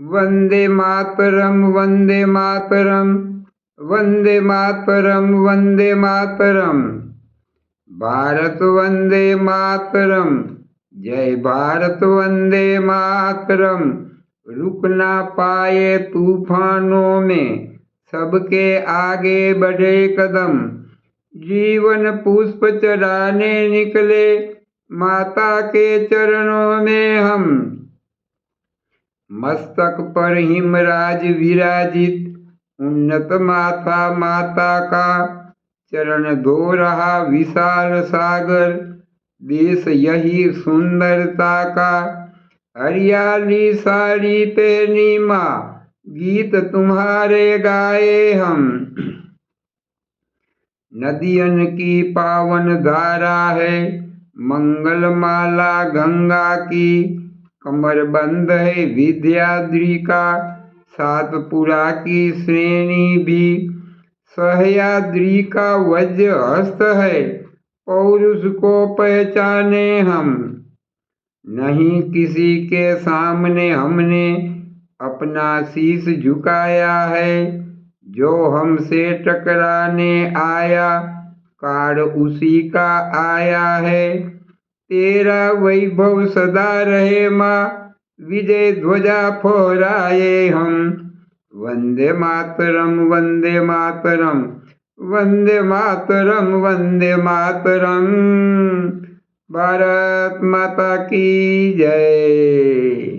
वंदे मातरं वंदे मातरं वंदे मातरं वंदे मातरं भारत वंदे मातरम, जय भारत वंदे मातरम। रुक ना पाए तूफानों में, सबके आगे बढ़े कदम। जीवन पुष्प चढ़ाने निकले, माता के चरणों में हम। मस्तक पर हिमराज विराजित। उन्नत माथा माता का चरण धो रहा विशाल सागर। देश यही सुंदरता का। हरियाली साड़ी पहनी माँ, गीत तुम्हारे गाए हम। नदियन की पावन धारा है मंगल माला गंगा की। कमर बंद है विद्याद्री का सातपुरा की श्रेणी भी। सहयाद्री का वज्र हस्त है, पौरुष को पहचाने हम। नहीं किसी के सामने हमने अपना शीश झुकाया है, जो हमसे टकराने आया कार उसी का आया है। तेरा वैभव सदा रहे माँ, विजय ध्वजा फहराए हम। वंदे मातरम वंदे मातरम वंदे मातरम वंदे मातरम। भारत माता की जय।